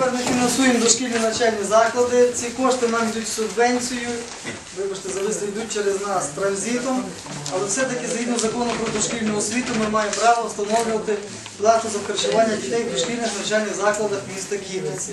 тепер ми фінансуємо дошкільні навчальні заклади. Ці кошти нам йдуть субвенцією. Вибачте, зависли йдуть через нас транзитом. Але все-таки згідно закону про дошкільну освіту ми маємо право встановлювати плату за харчування дітей в дошкільних навчальних закладах міста Київниці.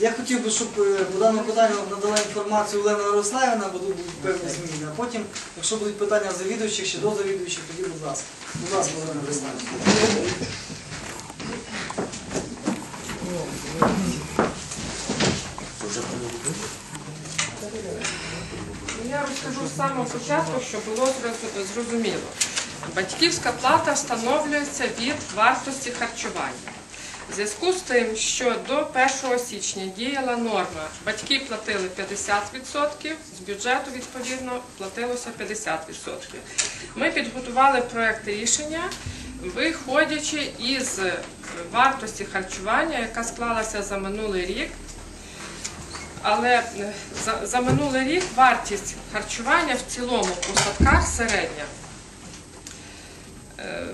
Я хотів би, щоб е, по даному питанню надала інформацію Олена Ярославівна, бо тут будуть певні зміни. А потім, якщо будуть питання завідуючих чи до завідуючих, тоді будь ласка. Будь ласка, Олена Ярославівна. Ну, Я розкажу з самого початку, щоб було зрозуміло. Батьківська плата встановлюється від вартості харчування. В зв'язку з тим, що до 1 січня діяла норма, батьки платили 50%, з бюджету відповідно платилося 50%. Ми підготували проект рішення, виходячи із вартості харчування, яка склалася за минулий рік. Але е, за, за минулий рік вартість харчування в цілому по садках середня. е,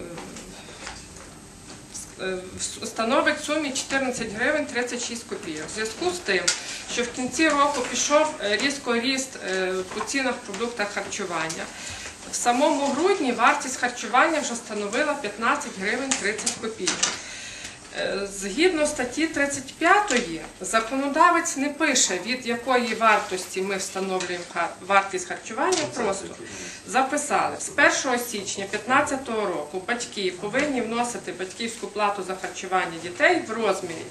е, становить сумі 14 гривень 36 копійок. В зв'язку з тим, що в кінці року пішов різко ріст по цінах продуктах харчування. В самому грудні вартість харчування вже становила 15 гривень 30 копійок. Е, Згідно статті 35 законодавець не пише, від якої вартості ми встановлюємо вартість харчування, просто записали з 1 січня 2015 року батьки повинні вносити батьківську плату за харчування дітей в розмірі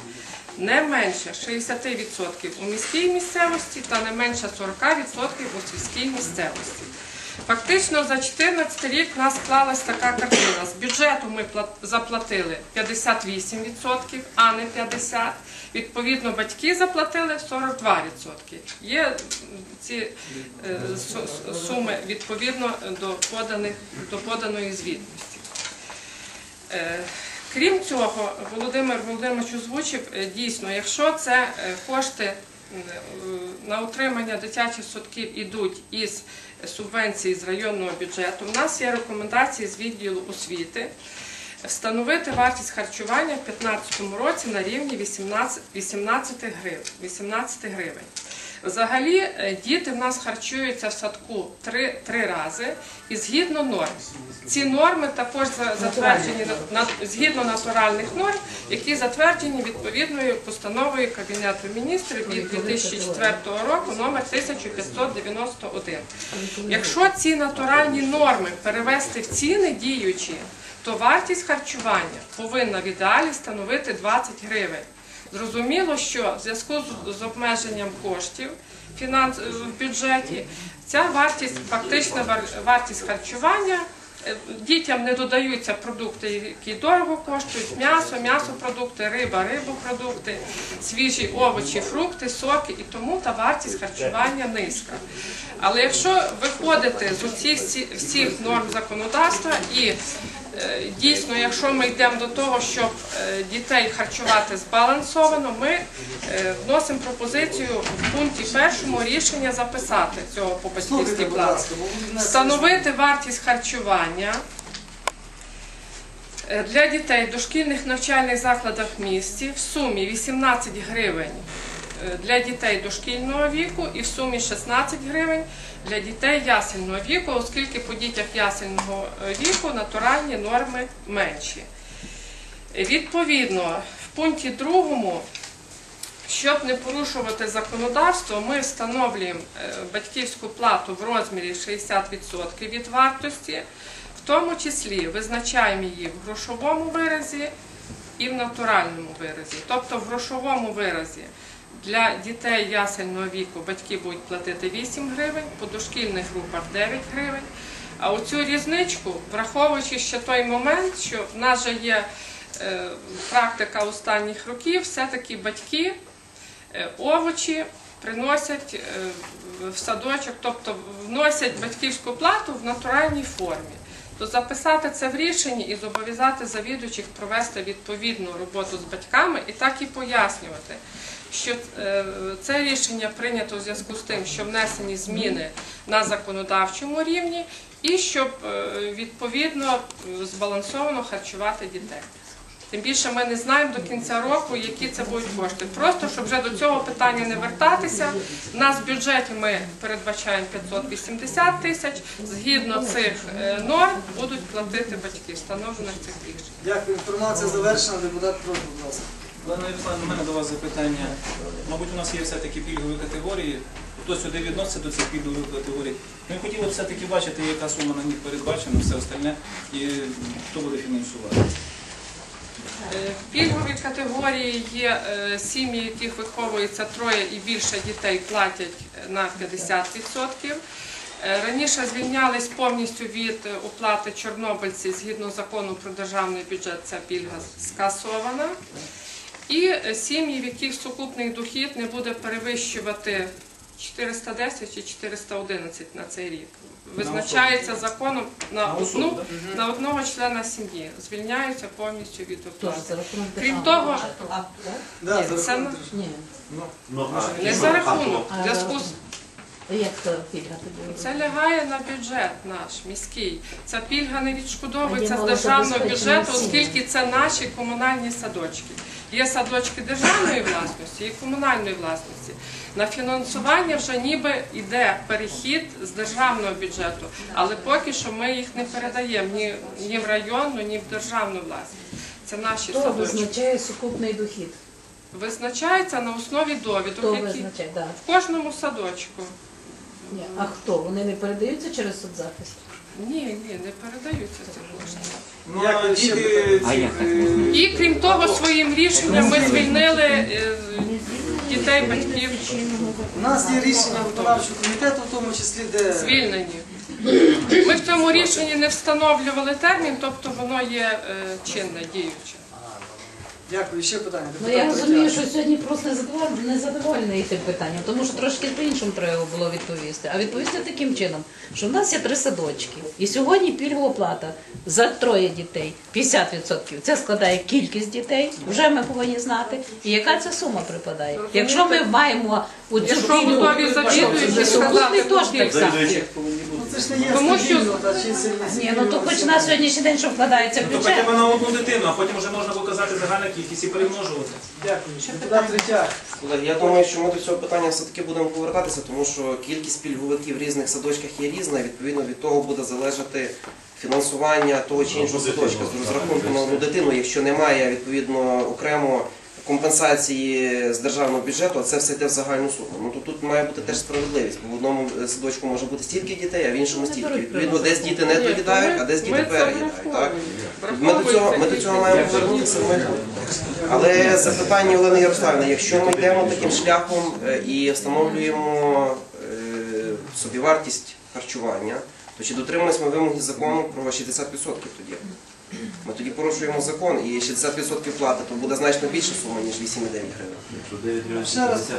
не менше 60% у міській місцевості та не менше 40% у сільській місцевості. Фактично за 2014 рік в нас склалась така картина. З бюджету ми заплатили 58%, а не 50%. Відповідно, батьки заплатили 42%. Є ці е, су- су- суми відповідно до, поданих, до поданої звітності. Е, Крім цього, Володимир Володимирович озвучив, е, дійсно, якщо це кошти на утримання дитячих садків ідуть із субвенції з районного бюджету, у нас є рекомендації з відділу освіти встановити вартість харчування в 2015 році на рівні 18, 18 гривень. 18 гривень. Взагалі е, діти в нас харчуються в садку три, три рази і згідно норм. Ці норми також затверджені згідно натуральних норм, які затверджені відповідною постановою Кабінету міністрів від 2004 року номер 1591. Якщо ці натуральні норми перевести в ціни діючі, то вартість харчування повинна в ідеалі становити 20 гривень. Зрозуміло, що в зв'язку з, обмеженням коштів фінанс, в бюджеті ця вартість, фактична вар- вартість харчування. е, Дітям не додаються продукти, які дорого коштують, м'ясо, м'ясопродукти, риба, рибопродукти, свіжі овочі, фрукти, соки, і тому та вартість харчування низька. Але якщо виходити з усіх всі- всіх норм законодавства і Е, Дійсно, якщо ми йдемо до того, щоб е, дітей харчувати збалансовано, ми е, вносимо пропозицію в пункті першому рішення записати цього по батьківській внесені Встановити вартість харчування е, для дітей в дошкільних навчальних закладах в місті в сумі 18 гривень. е, для дітей дошкільного віку і в сумі 16 гривень для дітей ясельного віку, оскільки по дітях ясельного е, віку натуральні норми менші. Відповідно, в пункті другому щоб не порушувати законодавство, ми встановлюємо е, батьківську плату в розмірі 60% від вартості, в тому числі визначаємо її в грошовому виразі і в натуральному виразі. Тобто в грошовому виразі для дітей ясельного віку батьки будуть платити 8 гривень, по дошкільних групах 9 гривень. А оцю різничку, враховуючи ще той момент, що в нас же є е, практика останніх років, все-таки батьки е, овочі приносять е, в садочок, тобто вносять батьківську плату в натуральній формі. То записати це в рішенні і зобов'язати завідуючих провести відповідну роботу з батьками і так і пояснювати, що е, це рішення прийнято в зв'язку з тим, що внесені зміни на законодавчому рівні, і щоб е, відповідно е, збалансовано харчувати дітей. Тим більше ми не знаємо до кінця року, які це будуть кошти. Просто щоб вже до цього питання не вертатися. У нас в бюджеті ми передбачаємо 580 тисяч. Згідно цих норм будуть платити батьки встановлених цих рішень. Дякую, інформація завершена. Депутат прошу, будь ласка. Олена Ярославівна, у мене до вас запитання. Мабуть, у нас є все-таки пільгові категорії. Хто сюди відноситься до цих пільгових категорій? Ми хотіли б все-таки бачити, яка сума на них передбачена, все остальне, і хто буде фінансувати. Е, В пільговій категорії є е, сім'ї, яких виховується троє і більше дітей, платять е, на 50%. Е, Раніше звільнялись повністю від оплати чорнобильці згідно закону про державний бюджет. Ця пільга скасована. І е, сім'ї, в яких сукупний дохід не буде перевищувати 410 чи 411 на цей рік. Визначається законом на одну на одного члена сім'ї. Звільняються повністю від оплати. Крім того- це. Не за рахунок. В зв'язку з це лягає на бюджет наш міський. Ця пільга не відшкодовується з державного бюджету, оскільки це наші комунальні садочки. Є садочки державної власності і комунальної власності. На фінансування вже ніби йде перехід з державного бюджету, але поки що ми їх не передаємо ні, ні в районну, ні в державну власність. Це наші Хто садочки. визначає сукупний дохід? Визначається на основі Хто довідок, які визначає? Да. в кожному садочку. Ні. А хто? Вони не передаються через соцзахист? Ні, ні, не передаються ці кошти. Ну, Як а діти цих, е, І крім того, своїм рішенням ми звільнили е, дітей, батьків У нас є рішення виконавчого комітету, в тому числі, де звільнені. Ми в цьому рішенні не встановлювали термін, тобто воно є е, чинне, діюче. Дякую, ще питання. Ну я розумію, що сьогодні просто незадоволений тим питанням, тому що трошки по-іншому треба було відповісти. А відповісти таким чином, що в нас є три садочки, і сьогодні пільгова плата за троє дітей 50%. Це складає кількість дітей, вже ми повинні знати, і яка ця сума припадає. Якщо ми маємо у цю Якщо пільгу, готові завідуючі сукупний теж так само. Ну Тому що- Ні, ну то хоч на сьогоднішній день, що вкладається в Ну, бюджет. хоча б на одну дитину, а потім вже можна показати загальна кількість і перемножувати. Дякую. Депутат Третяк. Колеги, я думаю, що ми до цього питання все-таки будемо повертатися, тому що кількість пільговиків в різних садочках є різна, і відповідно від того буде залежати фінансування того чи іншого садочка з розрахунку на одну дитину. Якщо немає відповідно окремо компенсації з державного бюджету, а це все йде в загальну суму. Ну то тут має бути теж справедливість, бо в одному е, садочку може бути стільки дітей, а в іншому стільки. Відповідно, десь діти не доїдають, а десь діти переїдають. Так? Ми до цього, ми до цього маємо повернутися в майбутнє. Але запитання Олени Ярославівни, якщо ми йдемо таким шляхом е, і встановлюємо е, собівартість харчування, то чи дотримуємося ми вимоги закону про 60% тоді? Ми тоді порушуємо закон і 60% плати, то буде значно більша сума, ніж 8,9 гривень. Ще раз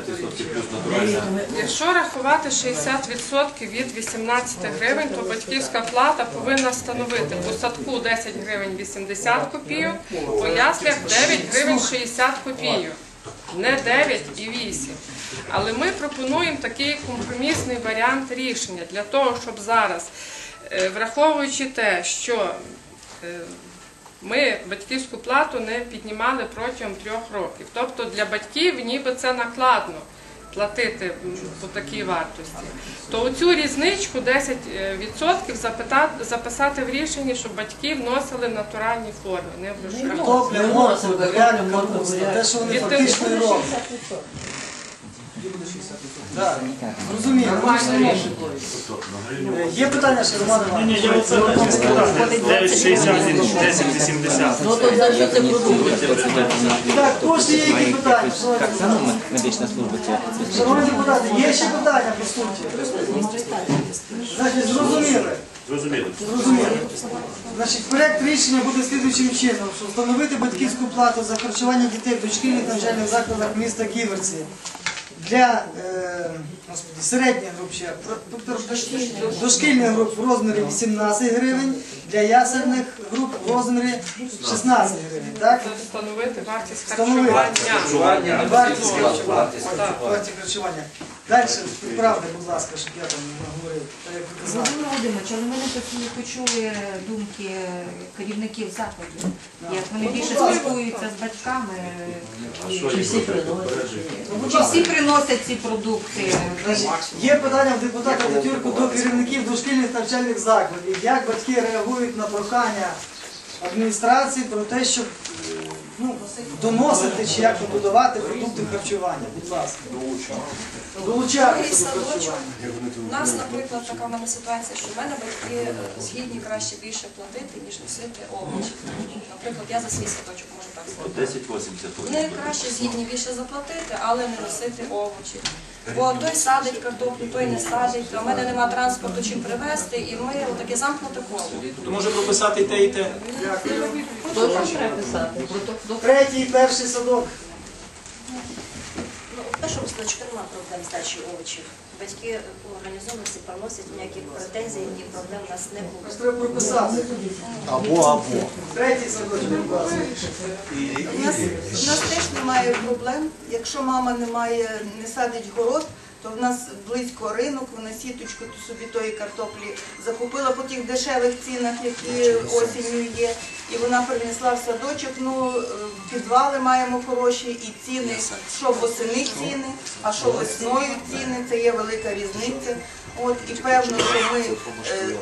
Якщо рахувати 60% від 18 гривень, то батьківська плата повинна становити по садку 10 гривень 80 копійок, по яслях 9 гривень 60 копійок. Не 9 і 8. Але ми пропонуємо такий компромісний варіант рішення для того, щоб зараз, е, враховуючи те, що е, ми батьківську плату не піднімали протягом трьох років. Тобто для батьків ніби це накладно платити по такій вартості. То оцю різничку 10% записати в рішенні, щоб батьки вносили в натуральній формі, не в буряк, капуста. Те, що вони фактично і роблять. Так, Є питання ще Роман Іванович? Ні, я оце хотів спитати. 9,60, 10,80. Ну то за що це? Так, кошти є які питання? Шановні Так само депутати? медична служба це Шановні депутати, є ще питання по суті? Значить, зрозуміли. Зрозуміло. Зрозуміло. Значить, проект рішення буде слідуючим чином, що встановити батьківську плату за харчування дітей в дошкільних навчальних закладах міста Ківерці для е, господи, середніх груп ще, про- про- дошкільних груп в розмірі 18 гривень, для ясельних груп в розмірі 16 гривень. Так? Встановити вартість харчування. Вартість харчування. Далі, підправте, будь ласка, щоб я там не говорив, так як ви казали. Володимир Володимирович, але ми не почули, почули думки керівників закладів. Як вони більше спілкуються з батьками. і- Ну, будь Чи ласка. всі приносять ці продукти? Є питання в депутата Тетюрку до керівників дошкільних навчальних закладів. Як батьки реагують на прохання адміністрації про те, щоб е, ну, доносити чи як побудувати продукти харчування? Будь ласка. Долучатися до. У нас, наприклад, така в мене ситуація, що в мене батьки згідні краще більше платити, ніж носити овочі. Наприклад, я за свій садочок можу так сказати. 10-80. Вони краще згідні більше заплатити, але не носити овочі. Бо той садить картоплю, той не садить, а в мене нема транспорту чим привезти, і ми таке замкнуте коло. То може прописати і те, і те. Хто там треба писати? Третій, перший садок. Першому садочку немає проблем здачі овочів. Батьки організовано проносять приносять, ніяких претензій і проблем у нас не було. Треба прописати. Або, або. Третій садочок, будь ласка. У нас, у нас теж немає проблем. Якщо мама не має, не садить город, то в нас близько ринок, вона сіточку то собі тої картоплі закупила по тих дешевих цінах, які осінню є. І вона принесла в садочок. Ну, е, підвали маємо хороші і ціни, що восени ціни, а що весною ціни, це є велика різниця. От і певно, що ми е,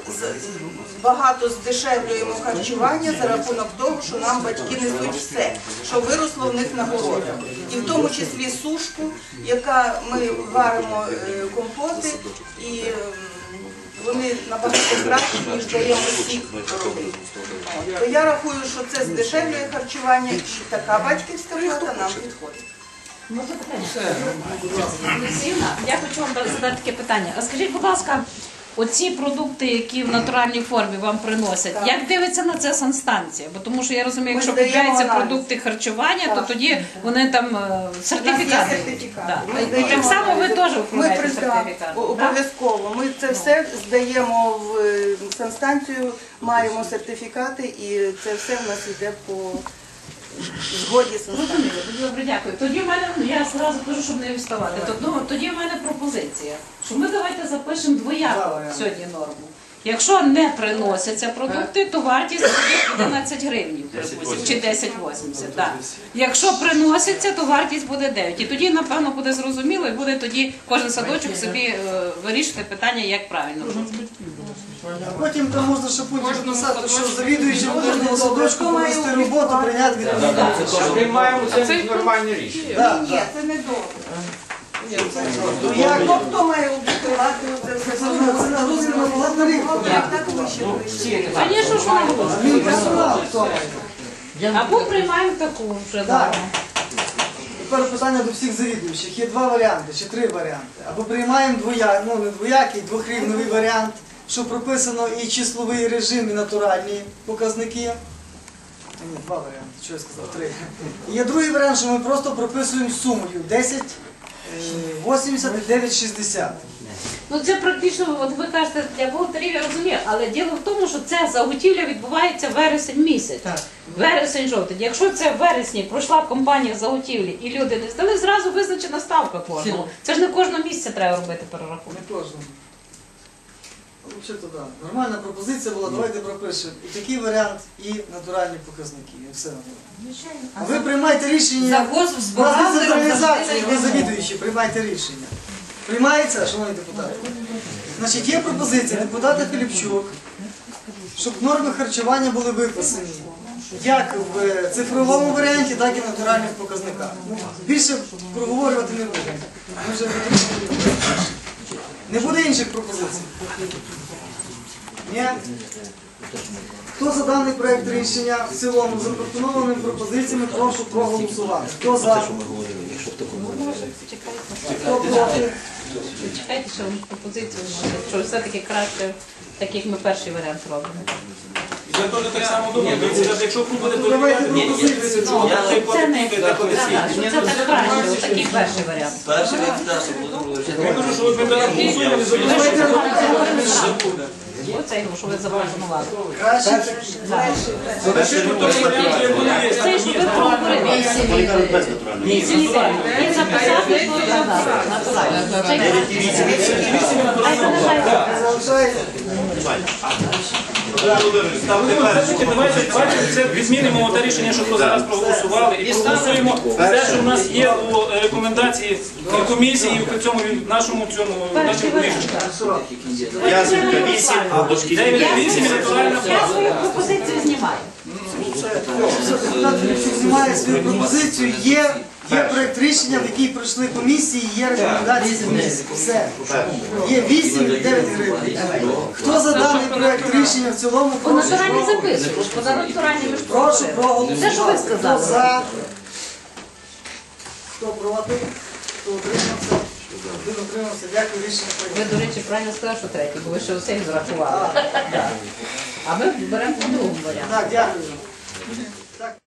багато здешевлюємо харчування за рахунок того, що нам батьки несуть все, що виросло в них на городах. І в тому числі сушку, яка ми варимо е, компоти, і ем, вони набагато кращі, ніж даємо сік робити. Я рахую, що це здешевлює харчування, і така батьківська плата нам підходить. Можна питання? Олексіївна, я хочу вам задати таке питання. А скажіть, будь ласка, оці продукти, які в натуральній формі вам приносять, Так. як дивиться на це санстанція? Бо тому що я розумію, Ми якщо здаємо купляються аналіз. продукти харчування, то Так. тоді вони там е, сертифікати. сертифікати. Да. Ми І здаємо Так само ви аналіз. теж Ми оформляєте о- обов'язково. Ми це все здаємо в е, санстанцію, маємо сертифікати, і це все в нас йде по згоді санстанції. Зрозуміло, тоді добре, дякую. Тоді в мене, ну, я одразу кажу, щоб не вставати. Тобто, ну, тоді в мене пропозиція, що ми давайте запишемо двояко сьогодні норму. Якщо не приносяться продукти, то вартість буде 11 гривень, припустимо, чи 10,80. Да. Якщо приносяться, то вартість буде 9. І тоді, напевно, буде зрозуміло, і буде тоді кожен садочок собі е, вирішити питання, як правильно. А потім там можна ще пункт написати, що садочок. завідуючий кожного садочку провести роботу, прийняти відповідальність. Приймаємо це нормальне рішення. Ні, це не добре. Ну. Ну, хто має обіцювати це все? Це на- це на рік. Як так вище прийшли? Звісно, що не було. Він персонал хто має? Або приймаємо таку вже Так. Тепер питання до всіх завідуючих. Є два варіанти чи три варіанти. Або приймаємо ну не двоякий, двохрівневий варіант, що прописано і числовий режим, і натуральні показники. Ні, два варіанти, що я сказав, три. І є другий варіант, що ми просто прописуємо сумою 10, е, 80 і 9,60. Ну це практично, от ви кажете, для бухгалтерів я розумію, але діло в тому, що це заготівля відбувається вересень місяць. Так. Вересень жовтень. Якщо це в вересні пройшла компанія заготівлі і люди не здали, зразу визначена ставка кожного. Це ж не кожного місяця треба робити перерахунок. Не кожному. Ну, Взагалі, то да. Нормальна пропозиція була, давайте пропишемо. І такий варіант, і натуральні показники. І все. А ви приймайте рішення. Завоз з У вас бухгалтером децентралізація, завжди ви завідуючі, приймайте рішення. Приймається, шановні депутати? Значить, є пропозиція депутата Філіпчук, щоб норми харчування були виписані як в цифровому варіанті, так і в натуральних показниках. Більше проговорювати не будемо. Ми вже готові. Не буде інших пропозицій? Ні? Хто за даний проект рішення в цілому з запропонованими пропозиціями, прошу проголосувати. Хто за? Хто проти? Чекайте, що вам пропозицію може, що все-таки краще, так як ми перший варіант робимо. Я теж так само думаю. Тобто, Якщо тут буде Давайте пропозицію. Ну, це не так Так, це так краще, такий перший варіант. Перший нас, Володимир Я кажу, що ви перерахуємо, не Давайте зробите. Оцей, що ви запропонували. Краще Перший варіант, як воно є, Цей, що ви проговорили. Вони кажуть без натурального. І записати натурально. Цей Хай Давайте, давайте це відмінимо те рішення, що зараз проголосували, і проголосуємо те, що в нас є у е, рекомендації комісії в цьому нашому цьому нашому рішенні. В'язівка 8 або дошкільні 9 8 і натуральна Я свою пропозицію знімаю. Все, депутат знімає свою пропозицію. Є, є проект рішення, в який пройшли комісії, є рекомендації комісії. Все. Є 8 і 9 гривень. Хто за даний проект рішення в цілому, По прошу натуральні проголосувати. записуєш, по натуральні ви ж Прошу що ви проголосувати. сказали. Хто за? Хто проти? Хто утримався? Один утримався. Дякую, рішення Ви, прийнято. до речі, правильно сказали, що третій, бо ви ще усе зрахували. А ми беремо по другому варіанту. Так, дякую. Так.